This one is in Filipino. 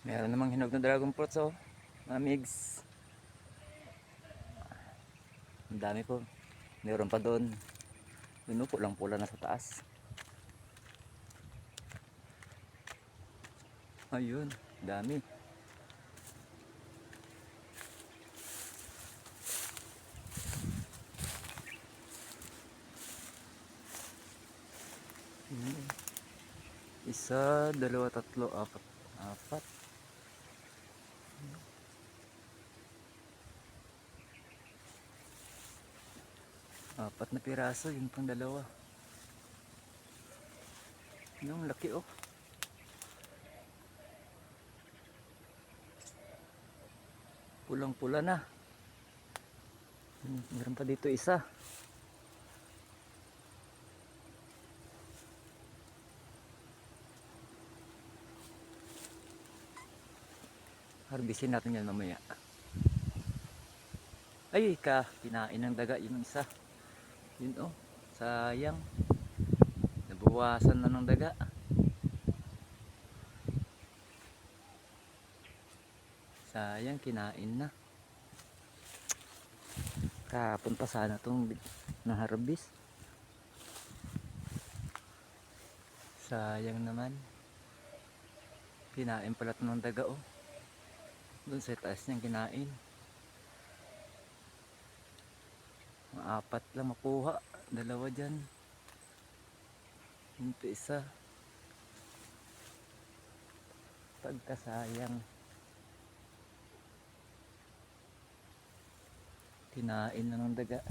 Meron namang hinog na dragon fruits oh. Mga migs. Ang dami po. Meron pa doon. Yun lang pula na sa taas. Ayun, dami. Isa, dalawa, tatlo, apat. Apat. Apat na piraso, yung pang dalawa. Yung laki oh. Pulang pula na. Hmm, Meron pa dito isa. Harbisin natin yan mamaya. Ay, ka, kinain ng daga yung isa. Yun oh, sayang. Nabawasan na ng daga. Sayang, kinain na. Kahapon pa sana itong naharbis. Sayang naman. Kinain pala ito ng daga oh. Doon sa taas niyang kinain. Mga apat lang makuha. Dalawa dyan. Ito isa. Pagkasayang. Kinain na ng daga.